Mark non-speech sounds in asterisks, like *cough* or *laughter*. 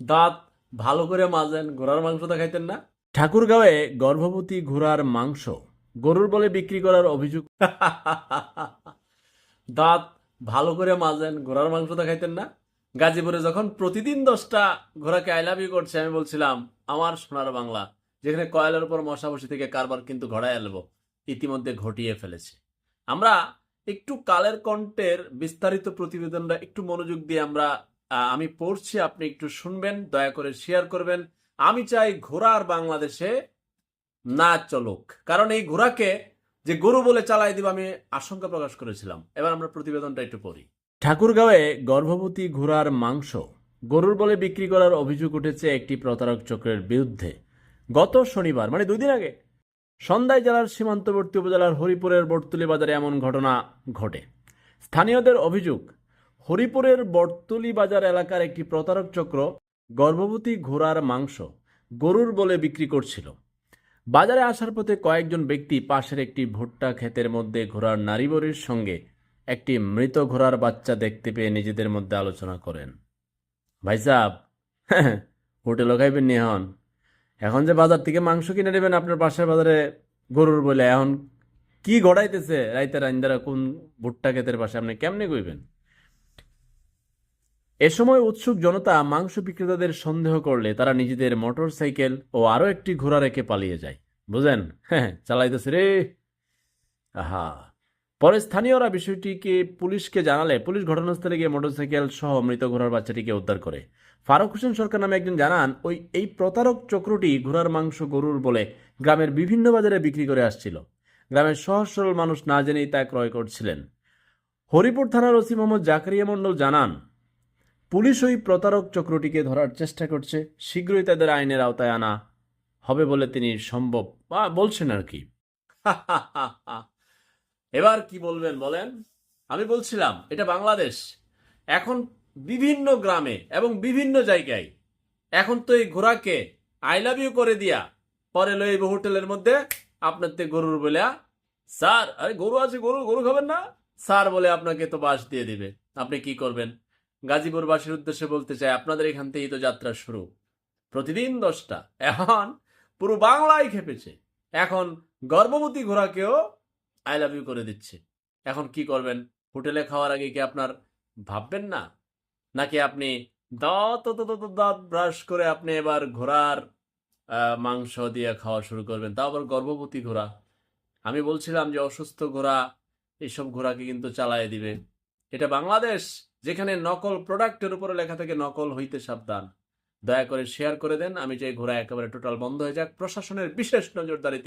দাঁত ভালো করে মাজেন, ঘোড়ার মাংসটা খাইতেন না। ঠাকুরগাঁওয়ে গর্ভবতী ঘোড়ার মাংস, গরুর বলে বিক্রি করার অভিযোগ। *laughs* দাঁত ভালো করে মাজেন, ঘোড়ার মাংসটা খাইতেন না। গাজীপুরে যখন প্রতিদিন দশটা ঘোড়াকে আই লাভ ইউ করছে, আমি বলছিলাম, আমার সোনার বাংলা, যেখানে কয়লার উপর মশা বসে থেকে কারবার কিন্তু ঘোড়ায় এলবো ইতিমধ্যে ঘটিয়ে ফেলেছে। আমরা একটু কালের কণ্ঠের বিস্তারিত প্রতিবেদনটা একটু মনোযোগ দিয়ে আমরা আমি পড়ছি, আপনি একটু শুনবেন, দয়া করে শেয়ার করবেন। আমি চাই ঘোড়ার বাংলাদেশে না চলুক। কারণ এই ঘোড়াকে যে গরু বলে চালাই দিব, আমি আশঙ্কা প্রকাশ করেছিলাম। এবার আমরা প্রতিবেদনটা একটু পড়ি। ঠাকুরগাঁওয়ে গর্ভবতী ঘোড়ার মাংস গরুর বলে বিক্রি করার অভিযোগ উঠেছে একটি প্রতারক চক্রের বিরুদ্ধে। গত শনিবার মানে দুই দিন আগে, সন্ধ্যায় জেলার সীমান্তবর্তী উপজেলার হরিপুরের বটতলি বাজারে এমন ঘটনা ঘটে। স্থানীয়দের অভিযোগ হরিপুরের বটতলি বাজার এলাকার একটি প্রতারক চক্র গর্ভবতী ঘোড়ার মাংস গরুর বলে বিক্রি করছিল। বাজারে আসার পথে কয়েকজন ব্যক্তি পাশের একটি ভুট্টা ক্ষেতের মধ্যে ঘোড়ার নারীবরীর সঙ্গে একটি মৃত ঘোড়ার বাচ্চা দেখতে পেয়ে নিজেদের মধ্যে আলোচনা করেন। ভাই সাহ *laughs* হোটেলও খাইবেন নি এখন? এখন যে বাজার থেকে মাংস কিনে নেবেন আপনার পাশের বাজারে গরুর বলে, এখন কি গড়াইতেছে রাইতের আইন্দারা কোন ভুট্টা ক্ষেতের পাশে, আপনি কেমনে কইবেন? এ সময় উৎসুক জনতা মাংস বিক্রেতাদের সন্দেহ করলে তারা নিজেদের মোটর সাইকেল ও আরও একটি ঘোড়া রেখে পালিয়ে যায়। বুঝেন হ্যাঁ চালাইতেছে রে। আহা। পরে স্থানীয়রা বিষয়টিকে পুলিশকে জানালে পুলিশ ঘটনাস্থলে গিয়ে মোটরসাইকেল সহ মৃত ঘোড়ার বাচ্চাটিকে উদ্ধার করে। ফারুক হোসেন সরকার নামে একজন জানান, ওই, এই প্রতারক চক্রটি ঘোড়ার মাংস গরুর বলে গ্রামের বিভিন্ন বাজারে বিক্রি করে আসছিল। গ্রামের সহজ সরল মানুষ না জেনেই তা ক্রয় করছিলেন। হরিপুর থানার ওসি মোহাম্মদ জাকারিয়া মণ্ডল জানান পুলিশ ওই প্রতারক চক্রটিকে ধরার চেষ্টা করছে। শীঘ্রই তাদের আইনের আওতায় আনা হবে বলে তিনি সম্ভব বা বলছেন আর কি। *laughs* এবার কি বলবেন বলেন? আমি বলছিলাম, এটা বাংলাদেশ। এখন বিভিন্ন গ্রামে এবং বিভিন্ন জায়গায় এখন তো এই ঘোড়াকে আই লাভ ইউ করে দিয়া পরে লইব হোটেলের মধ্যে আপনার তে গরুর বলে, স্যার, আরে গরু আছে, গরু গরু খাবেন না? স্যার বলে আপনাকে তো বাস দিয়ে দিবে। আপনি কি করবেন? গাজীপুরবাসীর উদ্দেশ্যে বলতে চাই, আপনাদের এখান থেকেই তো যাত্রা শুরু। প্রতিদিন দশটা। এখন পুরো বাংলায় খেপেছে। এখন গর্ভবতী ঘোড়াকেও আই লাভ ইউ করে দিচ্ছে। এখন কি করবেন? হোটেলে খাওয়ার আগে কি আপনার ভাববেন না? নাকি আপনি দাঁত তো- তো- তো- দাঁত ব্রাশ করে আপনি এবার ঘোড়ার মাংস দিয়ে খাওয়া শুরু করবেন? তাও আবার গর্ভবতী ঘোড়া। আমি বলছিলাম যে অসুস্থ ঘোড়া এইসব ঘোড়াকে কিন্তু চালায় দিবে। এটা বাংলাদেশ। যেখানে নকল প্রোডাক্টের উপরে লেখা থাকে, নকল হইতে সাবধান। দয়া করে শেয়ার করে দেন। আমি চাই ঘোরা একেবারে টোটাল বন্ধ হয়ে যাক। প্রশাসনের বিশেষ নজরদারিতে